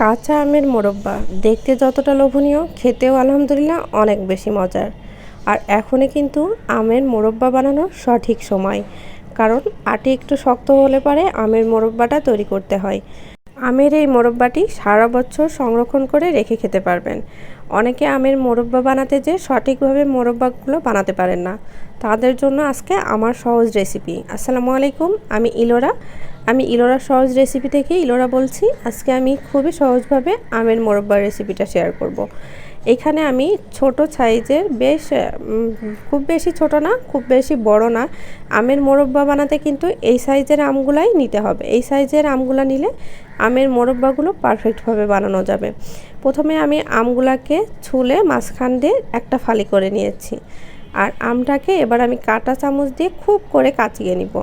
কাঁচা আমের মোরব্বা। দেখতে যতটা লোভনীয়, খেতেও আলহামদুলিল্লাহ অনেক বেশি মজার। আর এখনই কিন্তু আমের মোরব্বা বানানোর সঠিক সময়। কারণ আটি একটু শক্ত হলে পারে আমের মোরব্বাটা তৈরি করতে হয়। আমের এই মোরব্বাটি সারা বছর সংরক্ষণ করে রেখে খেতে পারবেন। অনেকে আমের মোরব্বা বানাতে যে সঠিকভাবে মোরব্বাগুলো বানাতে পারেন না। তাদের জন্য আজকে আমার সহজ রেসিপি আসসালামু আলাইকুম, আমি ইলোরা। আমি ইলোরা সহজ রেসিপি থেকে ইলোরা বলছি। আজকে আমি খুবই সহজভাবে আমের মোরব্বার রেসিপিটা শেয়ার করব। এখানে আমি ছোট সাইজের বেশ খুব বেশি ছোট না, খুব বেশি বড় না। আমের মোরব্বা বানাতে কিন্তু এই সাইজের আমগুলাই নিতে হবে। এই সাইজের আমগুলা নিলে আমের মোরব্বাগুলো পারফেক্টভাবে বানানো যাবে। প্রথমে আমি আমগুলাকে ছুলে মাঝখান দিয়ে একটা ফালি করে নিয়েছি। আর আমটাকে এবার আমি কাটা চামচ দিয়ে খুব করে কাচিয়ে নিব।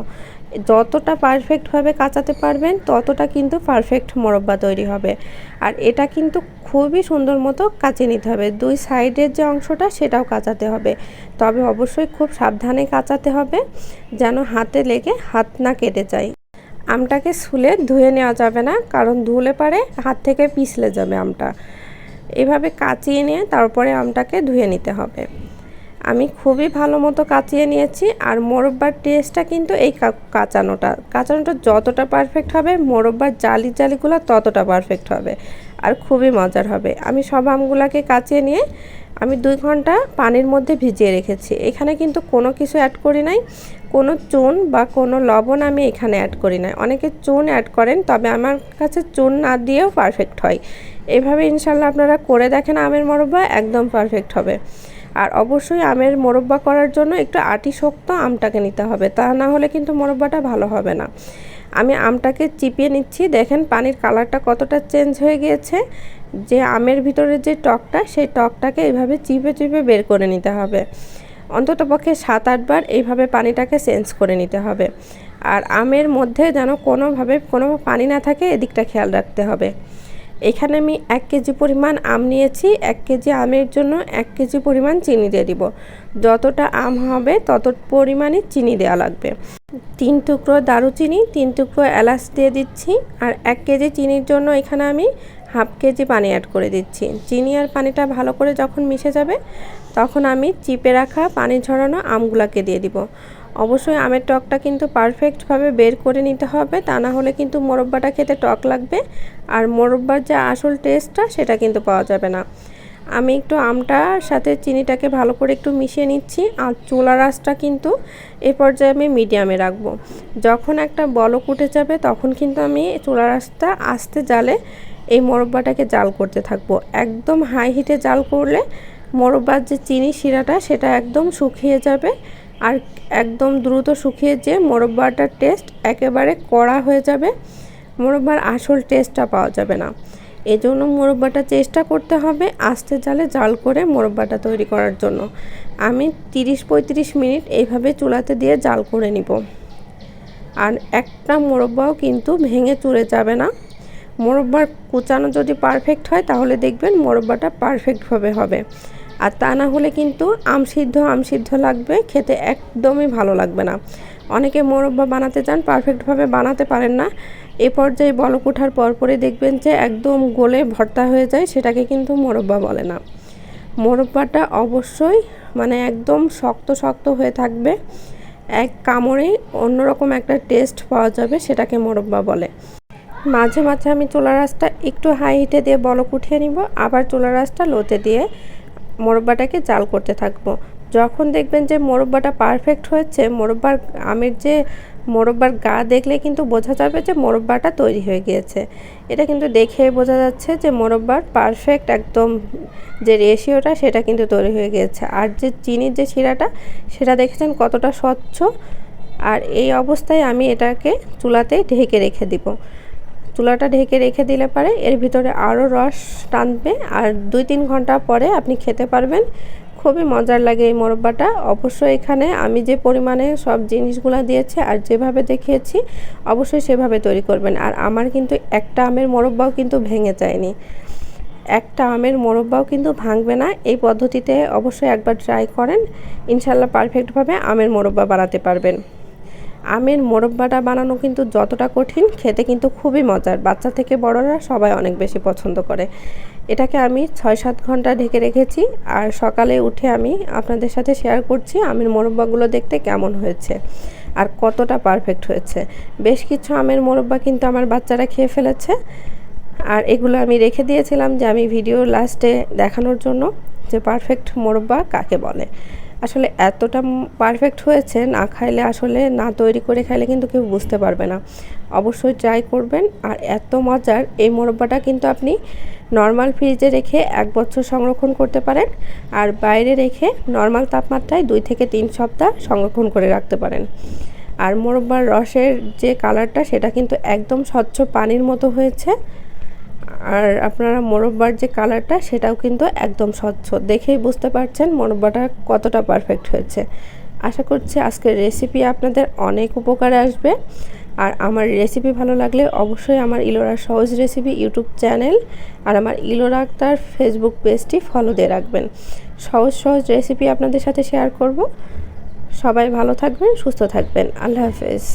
যতটা পারফেক্টভাবে কাঁচাতে পারবেন, ততটা কিন্তু পারফেক্ট মোরব্বা তৈরি হবে। আর এটা কিন্তু খুবই সুন্দর মতো কাচিয়ে নিতে হবে। দুই সাইডের যে অংশটা সেটাও কাচাতে হবে। তবে অবশ্যই খুব সাবধানে কাচাতে হবে, যেন হাতে লেগে হাত না কেটে যায়। আমটাকে শুলে ধুয়ে নেওয়া যাবে না, কারণ ধুলে পারে হাত থেকে পিছলে যাবে আমটা। এভাবে কাচিয়ে নিয়ে তারপরে আমটাকে ধুয়ে নিতে হবে। আমি খুবই ভালো মতো কাচিয়ে নিয়েছি আর মোরব্বার টেস্টটা কিন্তু এই কাঁচানোটা। কাঁচানোটা যতটা পারফেক্ট হবে, মোরব্বার জালি জালিগুলো ততটা পারফেক্ট হবে আর খুবই মজার হবে। আমি সব আমগুলাকে কাচিয়ে নিয়ে আমি দুই ঘণ্টা পানির মধ্যে ভিজিয়ে রেখেছি। এখানে কিন্তু কোনো কিছু অ্যাড করি নাই। কোনো চুন বা কোনো লবণ আমি এখানে অ্যাড করি নাই। অনেকে চুন অ্যাড করেন, তবে আমার কাছে চুন না দিয়েও পারফেক্ট হয়। এভাবে ইনশাল্লাহ আপনারা করে দেখেন আমের মরব্বা, একদম পারফেক্ট হবে। আর অবশ্যই আমের মোরব্বা করার জন্য একটু আটি শক্ত আমটাকে নিতে হবে, তা না হলে কিন্তু মোরব্বাটা ভালো হবে না। আমি আমটাকে চিপিয়ে নিচ্ছি, দেখেন পানির কালারটা কতটা চেঞ্জ হয়ে গিয়েছে। যে আমের ভিতরে যে টকটা, সেই টকটাকে এইভাবে চিপে চিপে বের করে নিতে হবে। অন্তত পক্ষে সাত আটবার এইভাবে পানিটাকে চেঞ্জ করে নিতে হবে। আর আমের মধ্যে যেন কোনোভাবে কোনো পানি না থাকে, এদিকটা খেয়াল রাখতে হবে। এখানে আমি এক কেজি পরিমাণ আম নিয়েছি, এক কেজি আমের জন্য এক কেজি পরিমাণ চিনি দিয়ে দিব। যতটা আম হবে তত পরিমাণে চিনি দেওয়া লাগবে। তিন টুকরো দারুচিনি, তিন টুকরো এলাচ দিয়ে দিচ্ছি আর এক কেজি চিনির জন্য এখানে আমি হাফ কেজি পানি অ্যাড করে দিচ্ছি। চিনি আর পানিটা ভালো করে যখন মিশে যাবে, তখন আমি চিপে রাখা পানি ঝরানো আমগুলাকে দিয়ে দিব। অবশ্যই আমের টকটা কিন্তু পারফেক্টভাবে বের করে নিতে হবে। তা না হলে কিন্তু মোরব্বাটা খেতে টক লাগবে। আর মোরব্বার যে আসল টেস্টটা সেটা কিন্তু পাওয়া যাবে না। আমি একটু আমটার সাথে চিনিটাকে ভালো করে একটু মিশিয়ে নিচ্ছি। আর চুলা রাসটা কিন্তু এ পর্যায়ে আমি মিডিয়ামে রাখব। যখন একটা বলক উঠে যাবে, তখন কিন্তু আমি চুলা রাসটা আস্তে জালে এই মোরব্বাটাকে জাল করতে থাকব। একদম হাই হিটে জাল করলে মোরব্বার যে চিনি শিরাটা, সেটা একদম শুকিয়ে যাবে। আর একদম দ্রুত শুকিয়ে যে মোরব্বাটার টেস্ট একেবারে কড়া হয়ে যাবে, মোরব্বার আসল টেস্টটা পাওয়া যাবে না। এই জন্য মোরব্বাটা চেষ্টা করতে হবে আস্তে জালে জাল করে মোরব্বাটা তৈরি করার জন্য। আমি তিরিশ পঁয়ত্রিশ মিনিট এইভাবে চুলাতে দিয়ে জাল করে নিব। আর একটা মোরব্বাও কিন্তু ভেঙে চুড়ে যাবে না। মোরব্বার কুচানো যদি পারফেক্ট হয়, তাহলে দেখবেন মোরব্বাটা পারফেক্টভাবে হবে। আর তা না হলে কিন্তু আম সিদ্ধ আম সিদ্ধ লাগবে, খেতে একদমই ভালো লাগবে না। অনেকে মোরব্বা বানাতে চান পারফেক্টভাবে বানাতে পারেন না। এ পর্যায়ে বলক ওঠার পরপরে দেখবেন যে একদম গোলে ভর্তা হয়ে যায়, সেটাকে কিন্তু মোরব্বা বলে না। মোরব্বাটা অবশ্যই মানে একদম শক্ত শক্ত হয়ে থাকবে। এক কামড়েই অন্যরকম একটা টেস্ট পাওয়া যাবে, সেটাকে মোরব্বা বলে। মাঝে মাঝে আমি চোলা রাসটা একটু হাই হিটে দিয়ে বলক উঠিয়ে নিব, আবার চোলা রাসটা লোতে দিয়ে মোরব্বাটাকে জাল করতে থাকব। যখন দেখবেন যে মোরব্বাটা পারফেক্ট হয়েছে, মোরব্বার আমের যে মোরব্বার গা দেখলে কিন্তু বোঝা যাবে যে মোরব্বাটা তৈরি হয়ে গিয়েছে। এটা কিন্তু দেখে বোঝা যাচ্ছে যে মোরব্বার পারফেক্ট একদম যে রেশিওটা সেটা কিন্তু তৈরি হয়ে গিয়েছে। আর যে চিনির যে শিরাটা, সেটা দেখেছেন কতটা স্বচ্ছ। আর এই অবস্থায় আমি এটাকে চুলাতে ঢেকে রেখে দিব। চুলাটা ঢেকে রেখে দিলে পারে, এর ভিতরে আরও রস টানবে আর দুই তিন ঘণ্টা পরে আপনি খেতে পারবেন। খুবই মজার লাগে এই মোরব্বাটা। অবশ্যই এখানে আমি যে পরিমাণে সব জিনিসগুলো দিয়েছি আর যেভাবে দেখিয়েছি, অবশ্যই সেভাবে তৈরি করবেন। আর আমার কিন্তু একটা আমের মোরব্বাও কিন্তু ভেঙে যায়নি। একটা আমের মোরব্বাও কিন্তু ভাঙবে না। এই পদ্ধতিতে অবশ্যই একবার ট্রাই করেন। ইনশাল্লাহ পারফেক্টভাবে আমের মোরব্বা বানাতে পারবেন। আমের মোরব্বাটা বানানো কিন্তু যতটা কঠিন, খেতে কিন্তু খুবই মজার। বাচ্চা থেকে বড়রা সবাই অনেক বেশি পছন্দ করে। এটাকে আমি ছয় সাত ঘণ্টা ঢেকে রেখেছি আর সকালে উঠে আমি আপনাদের সাথে শেয়ার করছি আমের মোরব্বাগুলো দেখতে কেমন হয়েছে আর কতটা পারফেক্ট হয়েছে। বেশ কিছু আমের মোরব্বা কিন্তু আমার বাচ্চারা খেয়ে ফেলেছে। আর এগুলো আমি রেখে দিয়েছিলাম যে আমি ভিডিও লাস্টে দেখানোর জন্য যে পারফেক্ট মোরব্বা কাকে বলে। আসলে এতটা পারফেক্ট হয়েছে, না খাইলে আসলে, না তৈরি করে খাইলে কিন্তু কেউ বুঝতে পারবে না। অবশ্যই ট্রাই করবেন, আর এত মজার এই মোরব্বাটা কিন্তু আপনি নর্মাল ফ্রিজে রেখে এক বছর সংরক্ষণ করতে পারেন, আর বাইরে রেখে নর্মাল তাপমাত্রায় দুই থেকে তিন সপ্তাহ সংরক্ষণ করে রাখতে পারেন। আর মোরব্বার রসের যে কালারটা সেটা কিন্তু একদম স্বচ্ছ পানির মতো হয়েছে আর আপনারা মোরব্বার যে কালারটা, সেটাও কিন্তু একদম স্বচ্ছ। দেখেই বুঝতে পারছেন মোরব্বাটা কতটা পারফেক্ট হয়েছে। আশা করছি আজকের রেসিপি আপনাদের অনেক উপকারে আসবে। আর আমার রেসিপি ভালো লাগলে অবশ্যই আমার ইলোরা সহজ রেসিপি ইউটিউব চ্যানেল আর আমার ইলোরা আক্তার ফেসবুক পেজটি ফলো দিয়ে রাখবেন। সহজ সহজ রেসিপি আপনাদের সাথে শেয়ার করব। সবাই ভালো থাকবেন, সুস্থ থাকবেন। আল্লাহ হাফেজ।